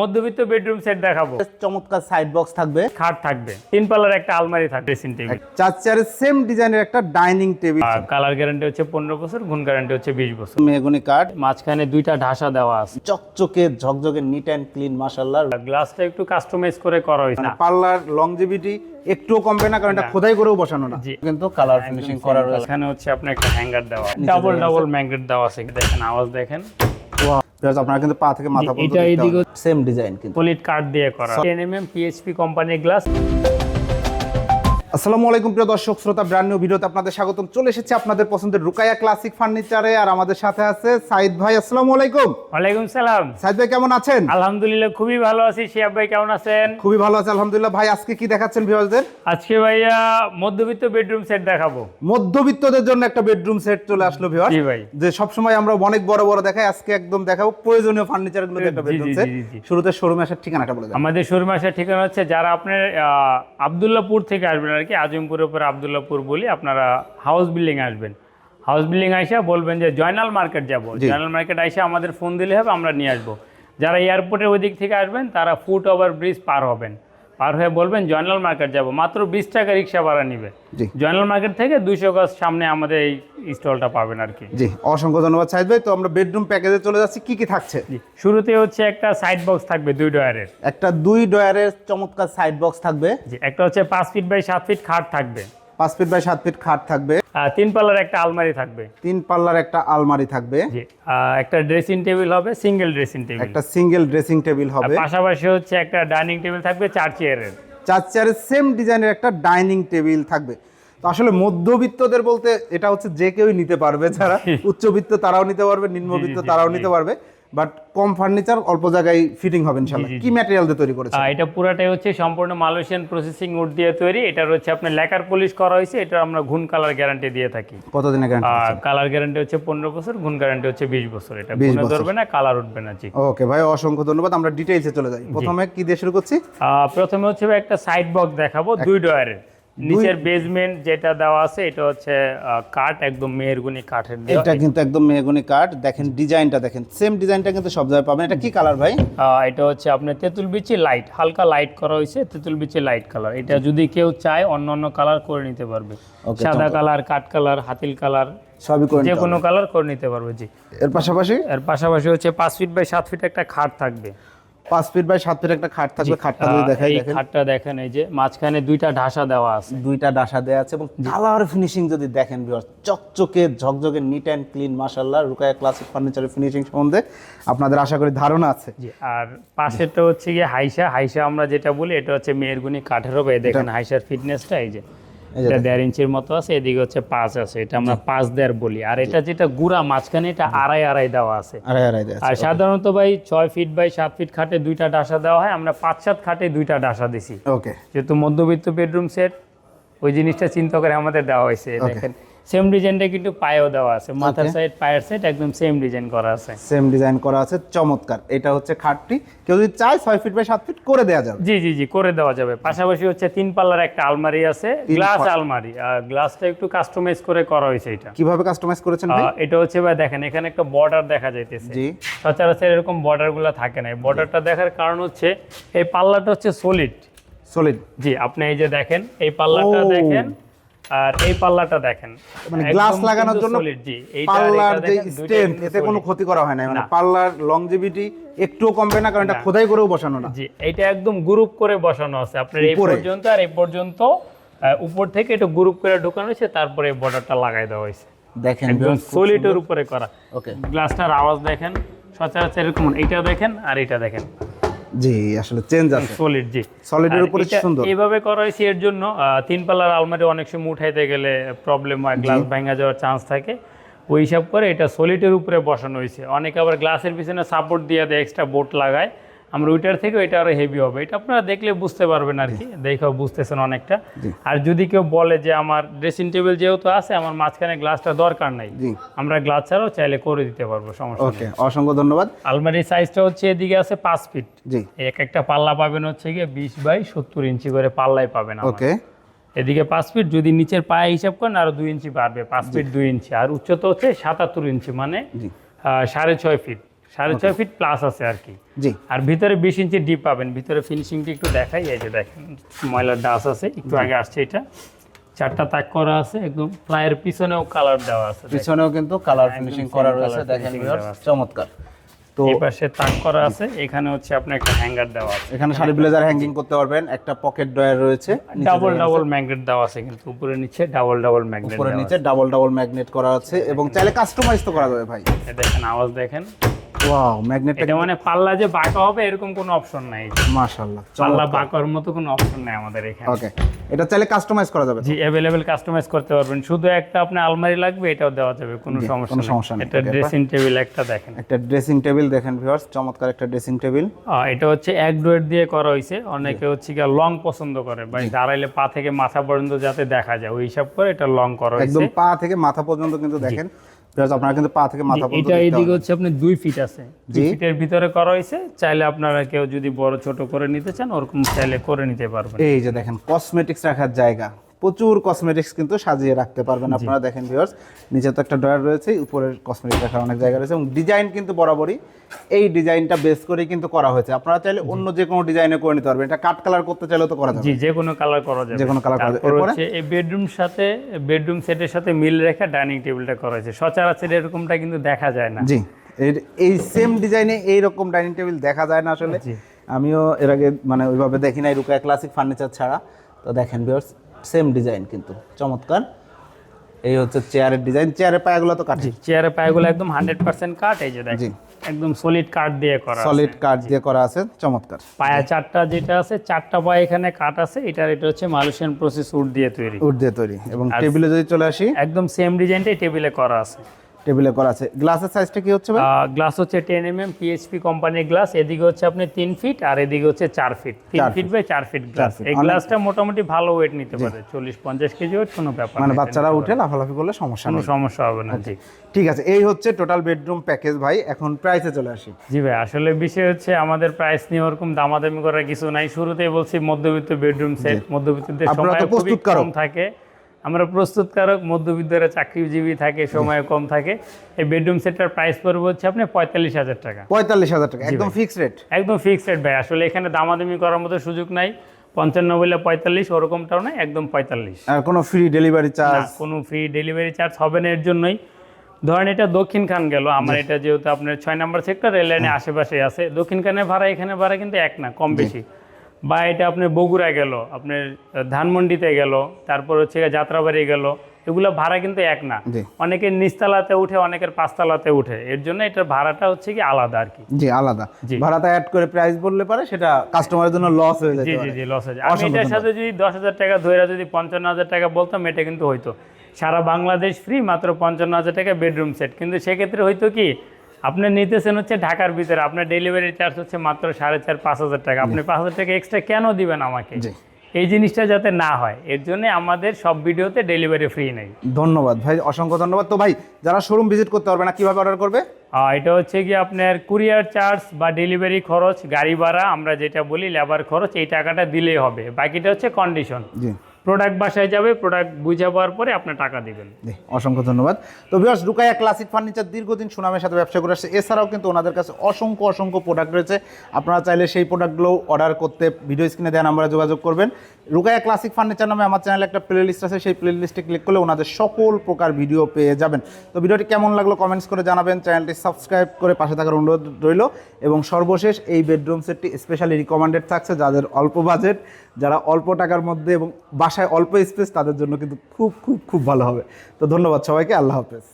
মধ্যবিত্ত bedroom set দেখাবো। চমৎকার সাইড বক্স থাকবে। খাট থাকবে। তিন পাল্লার একটা আলমারি থাকবে ড্রেসিং টেবিল চার চেয়ারের সেম ডিজাইনের একটা ডাইনিং টেবিল কালার গ্যারান্টি হচ্ছে পনেরো বছর গুণ গ্যারান্টি হচ্ছে বিশ বছর। মেহগুনি কাঠ। মাঝখানে দুইটা ঢাসা দেওয়া আছে। চকচকে ঝকঝকে নিট অ্যান্ড ক্লিন মাশাল্লাহ গ্লাসটা একটু কাস্টমাইজ করে করা হয়েছে। মানে না পার্লার লংজিভিটি একটুও কমবে না কারণ এটা খোদাই করেও বসানো না। কিন্তু কালার ফিনিশিং করা রয়েছে। এখানে হচ্ছে আপনার একটা হ্যাঙ্গার দেওয়া। ডাবল ডাবল ম্যাগনেট দেওয়া আছে। দেখেন আওয়াজ দেখেন। Because আপনারা কিন্তু পা থেকে মাথা এটা সেম ডিজাইন কিন্তু। পলিট কাঠ দিয়ে করা। টেন এম এম পিএইচপি কোম্পানির গ্লাস আসসালামু আলাইকুম প্রিয় দর্শক শ্রোতা ব্র্যান্ড নিউ ভিডিওতে আপনাদের স্বাগতম। চলে এসেছে আপনাদের পছন্দের রুকায়া ক্লাসিক ফার্নিচারে আর আমাদের সাথে আছে সাইদ ভাই। আসসালামু আলাইকুম। ওয়ালাইকুম সালাম। সাইদ ভাই কেমন আছেন? আলহামদুলিল্লাহ খুবই ভালো আছি। শিয়াব ভাই কেমন আছেন? খুবই ভালো আছে আলহামদুলিল্লাহ। ভাই আজকে কি দেখাচ্ছেন ভিউয়ারদের আজকে ভাইয়া মধ্যবিত্ত বেডরুম সেট দেখাবো। মধ্যবিত্তদের জন্য একটা বেডরুম সেট চলে আসলো ভিউয়ার জি ভাই। যে সবসময় আমরা অনেক বড় বড় দেখাই আজকে একদম দেখাবো প্রয়োজনীয় ফার্নিচারগুলো একটা বেডরুম সেট। শুরুতে শোরুমে আসার ঠিকানাটা বলে দেন। আমাদের শোরুম আসার ঠিকানা হচ্ছে যারা আপনার আহ, আবদুল্লাপুর থেকে আসবেন আর কি আজিমপুরের উপরে আবদুল্লাপুর বলি আপনারা হাউস বিল্ডিং আসবেন। হাউস বিল্ডিং আইসা বলবেন যে জয়নাল মার্কেট যাব। জয়নাল মার্কেট আইসা আমাদের ফোন দিলে হবে আমরা নিয়ে আসব। যারা এয়ারপোর্টের ওই দিক থেকে আসবেন তারা ফুট ওভার ব্রিজ পার হবেন। পার হয়ে বলবেন জয়নাল মার্কেট যাব। মাত্র বিশ টাকা রিক্সা ভাড়া নিবে। জয়নাল মার্কেট থেকে দুইশো গজ সামনে আমাদের এই স্টলটা পাবেন আর কি। জি অসংখ্য ধন্যবাদ সাইদ ভাই। তো আমরা বেডরুম প্যাকেজে চলে যাচ্ছি। কি কি থাকছে? শুরুতে হচ্ছে একটা সাইড বক্স থাকবে দুই ডয়ারের। একটা দুই ডয়ারের চমৎকার সাইড বক্স থাকবে। একটা হচ্ছে পাঁচ ফিট বাই সাত ফিট খাট থাকবে। পাঁচ ফিট বাই সাত ফিট খাট থাকবে। তিন পাল্লার একটা আলমারি থাকবে। তিন পাল্লার একটা আলমারি থাকবে। একটা ড্রেসিং টেবিল হবে সিঙ্গেল ড্রেসিং টেবিল একটা সিঙ্গেল ড্রেসিং টেবিল হবে। পাশাপাশি হচ্ছে একটা ডাইনিং টেবিল থাকবে চার চেয়ারের চার চেয়ারের সেম ডিজাইনের একটা ডাইনিং টেবিল থাকবে। তো আসলে মধ্যবিত্তদের বলতে এটা হচ্ছে যে কেউই নিতে পারবে যারা উচ্চবিত্ত তারাও নিতে পারবে নিম্নবিত্ত তারাও নিতে পারবে। বাট কম ফার্নিচার অল্প জায়গায় ফিটিং হবে জি, কি ম্যাটেরিয়াল দিয়ে তৈরি করেছে এটা পুরাটাই হচ্ছে সম্পূর্ণ মালয়েশিয়ান প্রসেসিং উড দিয়ে তৈরি। এটার হচ্ছে আপনার লেকার পলিশ করা হয়েছে। এটা আমরা ঘুন কালার গ্যারান্টি দিয়ে থাকি। কতদিনের গ্যারান্টি কালার গ্যারান্টি হচ্ছে পনেরো বছর ঘুন গ্যারান্টি হচ্ছে বিশ বছর। এটা 20 ঘুনে। ধরবে না কালার উঠবে না জি। ওকে ভাই অসংখ্য ধন্যবাদ। আমরা ডিটেইলসে চলে যাই। প্রথমে কি দিয়ে শুরু করছি? প্রথমে হচ্ছে একটা সাইড বক্স দেখাবো দুই ডয়ারের নিচের বেসমেন্ট যেটা দেওয়া আছে এটা হচ্ছে কাঠ একদম মেহেরগুনি কাঠের এটা কিন্তু একদম মেহগনি কাঠ। দেখেন ডিজাইনটা দেখেন। সেম ডিজাইনটা কিন্তু সব জায়গায় পাবেন। এটা কি কালার ভাই? এটা হচ্ছে আপনার তেঁতুল বিচি লাইট হালকা লাইট করা হয়েছে তেঁতুল বিচি লাইট কালার এটা যদি কেউ চায় অন্য অন্য কালার করে নিতে পারবে। সাদা কালার কাঠ কালার হাতিল কালার সবই করে যে কোনো কালার করে নিতে পারবে জি। এর পাশাপাশি? এর পাশাপাশি হচ্ছে পাঁচ ফিট বাই সাত ফিট একটা খাট থাকবে। পাঁচ ফিট বাই সাত ফিট একটা খাট থাকবে খাটটা যদি দেখাই দেখেন। খাটটা দেখেন এই যে মাঝখানে দুইটা ঢাসা দেওয়া আছে। দুইটা ডাসা দেওয়া আছে এবং কালার ফিনিশিং যদি দেখেন viewers, চকচকে ঝকঝকে নিট অ্যান্ড ক্লিন মাশাল্লাহ রুকায়া ক্লাসিক ফার্নিচারের ফিনিশিং সম্বন্ধে আপনাদের আশা করি ধারণা আছে। আর পাশেরটা হচ্ছে গিয়ে হাইসা। হাইসা আমরা যেটা বলি এটা হচ্ছে মেয়েরগুনি কাঠের হবে এই দেখেন হাইসার ফিটনেসটা এই যে। এটা দেড় ইঞ্চির মতো আছে এদিকে হচ্ছে পাঁচ আছে এটা আমরা পাঁচ দেড় বলি। আর এটা যেটা গুড়া মাঝখানে এটা আড়াই আড়াই দেওয়া আছে। আড়াই আড়াই আর সাধারণত ভাই ছয় ফিট বাই সাত ফিট খাটে দুইটা ডাসা দেওয়া হয় আমরা পাঁচ সাত খাটে দুইটা ডাসা দিছি। ওকে। যেহেতু মধ্যবিত্ত বেডরুম সেট ওই জিনিসটা চিন্তা করে আমাদের দেওয়া হয়েছে দেখেন। সেম ডিজাইনটা কিন্তু পায়েও দেওয়া আছে। মাথার সাইড পায়ের সাইড একদম সেম ডিজাইন করা আছে। সেম ডিজাইন করা আছে চমৎকার। এটা হচ্ছে খাটটি। কেউ যদি চায় ছয় ফিট বাই সাত ফিট করে দেওয়া যাবে। জি জি জি করে দেওয়া যাবে। পাশাপাশি হচ্ছে তিন পাল্লার একটা আলমারি আছে গ্লাস আলমারি। আর গ্লাসটা একটু কাস্টমাইজ করে করা হয়েছে এটা। কীভাবে কাস্টমাইজ করেছেন ভাই? এটা হচ্ছে ভাই দেখেন এখানে একটা বর্ডার দেখা যাইতেছে। জি। সচরাচর এরকম বর্ডারগুলো থাকে না। বর্ডারটা দেখার কারণ হচ্ছে এই পাল্লাটা হচ্ছে সলিড সলিড জি আপনি এই যে দেখেন এই পাল্লাটা দেখেন আর এই পাল্লাটা দেখেন মানে গ্লাস লাগানোর জন্য জি পাল্লার যে কিন্তু এতে কোনো ক্ষতি করা হয় না মানে পাল্লার লংজিভিটি একটুও কমবে না কারণ এটা খোদাই করেও বসানো না। জি এইটা একদম গ্রুপ করে বসানো আছে। আপনার এই পর্যন্ত আর এই পর্যন্ত উপর থেকে একটু গ্রুপ করে ঢুকানো হয়েছে তারপরে বর্ডারটা লাগাই দেওয়া হয়েছে। দেখেন একদম সলিডের উপরে করা। ওকে গ্লাসটার আওয়াজ দেখেন সচরাচর এরকম। এইটা দেখেন আর এটা দেখেন। জি আসলে চেঞ্জ আছে। সলিড জি। সলিডের উপরে সুন্দর। এইভাবে করা হয়েছে এর জন্য তিন পাল্লার আলমারি অনেক সময় উঠাইতে গেলে প্রবলেম হয় গ্লাস ভাঙা যাওয়ার চান্স থাকে। ওই হিসাব করে এটা সলিডের উপরে বসানো হয়েছে অনেকে আবার গ্লাসের পিছনে সাপোর্ট দিয়ে দেয় এক্সট্রা বোট লাগায়। আমরা ওইটার থেকে এটা আরও হেভি হবে। এটা আপনারা দেখলে বুঝতে পারবেন আর কি। দেখেও বুঝতেছেন অনেকটা। আর যদি কেউ বলে যে আমার ড্রেসিং টেবিল যেহেতু আছে আমার মাঝখানে গ্লাসটা দরকার নাই আমরা গ্লাস ছাড়াও চাইলে করে দিতে পারব সমস্যা ওকে অসংখ্য ধন্যবাদ। আলমারির সাইজটা হচ্ছে এদিকে আছে পাঁচ ফিট জি। এক একটা পাল্লা পাবেন হচ্ছে গিয়ে বিশ বাই সত্তর ইঞ্চি করে পাল্লাই পাবেন ওকে। এদিকে পাঁচ ফিট যদি নিচের পায়ে হিসাব করেন আরও দুই ইঞ্চি বাড়বে পাঁচ ফিট দুই ইঞ্চি। আর উচ্চতা হচ্ছে সাতাত্তর ইঞ্চি মানে সাড়ে ছয় ফিট সাড়ে ছয় ফিট প্লাস আছে আর কি। জি। আর ভিতরে বিশ ইঞ্চি ডিপ পাবেন। ভিতরে ফিনিশিংটা একটু দেখাই এই যে দেখেন ময়লার ডাস আছে একটু আগে আসছে এটা। চারটা তাক করা আছে একদম প্লায়ের পিছনেও কালার দেওয়া আছে পিছনেও কিন্তু কালার ফিনিশিং করা রয়েছে দেখেন। চমৎকার। তো এই পাশে তাক করা আছে এখানে হচ্ছে আপনার একটা হ্যাঙ্গার দেওয়া আছে। এখানে শাড়ি ব্লেজার হ্যাঙ্গিং করতে পারবেন একটা পকেট ড্রয়ার রয়েছে ডাবল ডাবল ম্যাগনেট দেওয়া আছে কিন্তু উপরে নিচে ডাবল ডাবল ম্যাগনেট উপরে নিচে ডাবল ডাবল ম্যাগনেট করা আছে এবং চাইলে কাস্টমাইজ তো করা যাবে ভাই। দেখেন আওয়াজ দেখেন। ওয়াও ম্যাগনেটটা এটা মানে পাল্লা যে বাঁকা হবে এরকম কোনো অপশন নাই। মাশাআল্লাহ পাল্লা বাঁকার মতো কোনো অপশন নাই আমাদের এখানে। ওকে এটা চাইলে কাস্টমাইজ করা যাবে। জি অ্যাভেলেবেল কাস্টমাইজ করতে পারবেন। শুধু একটা আপনার আলমারি লাগবে এটাও দেওয়া যাবে কোনো সমস্যা কোনো সমস্যা নেই। এটা ড্রেসিং টেবিল একটা দেখেন। একটা ড্রেসিং টেবিল দেখেন ভিউয়ার্স চমৎকার একটা ড্রেসিং টেবিল এটা হচ্ছে এক ডোয়ের দিয়ে করা হয়েছে অনেকে হচ্ছে গিয়ে লং পছন্দ করে দাঁড়াইলে পা থেকে মাথা পর্যন্ত যাতে দেখা যায়। ওই হিসাব করে এটা লং করা হয়েছে একদম পা থেকে মাথা পর্যন্ত কিন্তু দেখেন। আপনারা কিন্তু পা থেকে মাথা পর্যন্ত এটা এদিকে হচ্ছে আপনার দুই ফিট আছে। দুই ফিটের ভিতরে করা হয়েছে চাইলে আপনারা কেউ যদি বড় ছোট করে নিতে চান ওরকম চাইলে করে নিতে পারবেন। এই যে দেখেন কসমেটিক্স রাখার জায়গা। প্রচুর কসমেটিক্স কিন্তু সাজিয়ে রাখতে পারবেন আপনারা। দেখেন ভিউয়ার্স নিচে তো একটা ড্রয়ার রয়েছে উপরের কসমেটিক্স রাখার অনেক জায়গা রয়েছে এবং ডিজাইন কিন্তু বরাবরই এই ডিজাইনটা বেস করেই কিন্তু করা হয়েছে। আপনারা চাইলে অন্য যে কোনো ডিজাইনে করে নিতে পারবেন। এটা কাট কালার করতে চাইলেও তো করা যাবে। জি যে কোনো কালার করা যাবে। যে কোনো colour করা যাবে। এই বেডরুম সাথে বেডরুম সেটের সাথে মিল রেখে ডাইনিং টেবিলটা করা হয়েছে। সচরাচর এরকমটা কিন্তু দেখা যায় না। জি এই সেম ডিজাইনে এই রকম ডাইনিং টেবিল দেখা যায় না আসলে। আমিও এর আগে মানে ওইভাবে দেখি নাই রুকায় ক্লাসিক ফার্নিচার ছাড়া। তো দেখেন ভিউয়ার্স সেম ডিজাইন কিন্তু। চমৎকার। এই হচ্ছে চেয়ারের ডিজাইন চেয়ারের পায়াগুলো তো কাঠি চেয়ারের পায়গুলো একদম হান্ড্রেড পার্সেন্ট কাঠ এই যে। দেখেন। একদম সলিড কাঠ দিয়ে করা আছে। সলিড কাঠ দিয়ে করা আছে। চমৎকার। পায়া চারটা যেটা আছে চারটা পায়া এখানে কাঠ আছে। এটার এটা হচ্ছে মালয়েশিয়ান প্রসেস উড দিয়ে তৈরি। উড দিয়ে তৈরি। এবং টেবিলে যদি চলে আসি? একদম সেম ডিজাইনটাই টেবিলে করা আছে। টেবিলে করা আছে। গ্লাসের সাইজটা কি হচ্ছে ভাই? গ্লাস হচ্ছে টেন এম এম পিএইচপি কোম্পানির গ্লাস এদিকে হচ্ছে আপনি তিন ফিট আর এদিকে হচ্ছে চার ফিট। তিন ফিট বাই চার ফিট গ্লাস। এই গ্লাসটা মোটামুটি ভালো ওয়েট নিতে পারে। চল্লিশ পঞ্চাশ কেজি ওয়েট কোনো ব্যাপার মানে বাচ্চারা উঠে লাফালাফি করলে সমস্যা নেই সমস্যা হবে না জি। ঠিক আছে এই হচ্ছে টোটাল বেডরুম প্যাকেজ ভাই। এখন প্রাইসে চলে আসি। জি ভাই আসলে বিষয় হচ্ছে আমাদের প্রাইস নিয়ে ওরকম দামাদামি করার কিছু নাই। শুরুতেই বলছি মধ্যবিত্ত বেডরুম সেট মধ্যবিত্তদের সময় তো খুবই কম থাকে। আমরা প্রস্তুতকারক মধ্যবিত্তরা চাকরিজীবী থাকে সময় কম থাকে। এই বেডরুম সেটটার প্রাইস পড়বে হচ্ছে আপনি পঁয়তাল্লিশ হাজার টাকা। পঁয়তাল্লিশ হাজার টাকা একদম ফিক্সড রেট একদম ফিক্সড রেট ভাই। আসলে এখানে দামাদামি করার মতো সুযোগ নাই। পঞ্চান্ন বলে পঁয়তাল্লিশ ওরকমটাও নাই একদম পঁয়তাল্লিশ। আর কোনো ফ্রি ডেলিভারি না চার্জ কোনো ফ্রি ডেলিভারি চার্জ হবে না এর জন্যই। ধরেন এটা দক্ষিণ খান গেল আমার এটা যেহেতু আপনার ছয় নম্বর সেক্টর রেল লাইনের আশেপাশে আছে। দক্ষিণ খানের ভাড়া এখানে ভাড়া কিন্তু এক না কম বেশি। বা এটা আপনার বগুড়া গেল আপনার ধানমন্ডিতে গেল তারপর হচ্ছে যাত্রাবাড়ি গেল এগুলো ভাড়া কিন্তু এক না। অনেকের নিচতলাতে উঠে অনেকের পাঁচতলাতে উঠে। এর জন্য এটার ভাড়াটা হচ্ছে কি আলাদা আর কি। জি আলাদা। জি। ভাড়াটা অ্যাড করে প্রাইস বললে পারে সেটা কাস্টমারের জন্য লস হয়ে যায় জি জি জি লস হয়ে যায়। আমি এটার সাথে যদি দশ হাজার টাকা ধরে যদি পঞ্চান্ন হাজার টাকা বলতাম এটা কিন্তু হইতো। সারা বাংলাদেশ ফ্রি মাত্র পঞ্চান্ন হাজার টাকা বেডরুম সেট কিন্তু সেক্ষেত্রে হয়তো কি আপনি নিতেছেন হচ্ছে ঢাকার ভিতরে আপনার ডেলিভারি চার্জ হচ্ছে মাত্র সাড়ে চার পাঁচ হাজার টাকা। আপনি পাঁচ হাজার টাকা এক্সট্রা কেন দিবেন আমাকে। এই জিনিসটা যাতে না হয় এর জন্য আমাদের সব ভিডিওতে ডেলিভারি ফ্রি নেই। ধন্যবাদ ভাই অসংখ্য ধন্যবাদ। তো ভাই যারা শোরুম ভিজিট করতে পারবে না কীভাবে অর্ডার করবে? এটা হচ্ছে কি আপনার কুরিয়ার চার্জ বা ডেলিভারি খরচ গাড়ি ভাড়া আমরা যেটা বলি লেবার খরচ এই টাকাটা দিলেই হবে। বাকিটা হচ্ছে কন্ডিশন জি। প্রোডাক্ট বাসায় যাবে প্রোডাক্ট বুঝে পাওয়ার পরে আপনি টাকা দেবেন। অসংখ্য ধন্যবাদ। তো বিয়াস রুকাইয়া ক্লাসিক ফার্নিচার দীর্ঘদিন সুনামের সাথে ব্যবসা করে আসছে। এছাড়াও কিন্তু ওনাদের কাছে অসংখ্য অসংখ্য প্রোডাক্ট রয়েছে। আপনারা চাইলে সেই প্রোডাক্টগুলো অর্ডার করতে ভিডিও স্ক্রিনে দেওয়া নাম্বারে যোগাযোগ করবেন। রুকাইয়া ক্লাসিক ফার্নিচার নামে আমার চ্যানেলে একটা প্লে লিস্ট আছে। সেই প্লে লিস্টে ক্লিক করলে ওনাদের সকল প্রকার ভিডিও পেয়ে যাবেন। তো ভিডিওটি কেমন লাগল কমেন্টস করে জানাবেন। চ্যানেলটি সাবস্ক্রাইব করে পাশে থাকার অনুরোধ রইল। এবং সর্বশেষ এই বেডরুম সেটটি স্পেশালি রিকমেন্ডেড থাকছে যাদের অল্প বাজেট যারা অল্প টাকার মধ্যে এবং বাসায় অল্প স্পেস তাদের জন্য কিন্তু খুব খুব খুব ভালো হবে। তো ধন্যবাদ সবাইকে, আল্লাহ হাফেজ।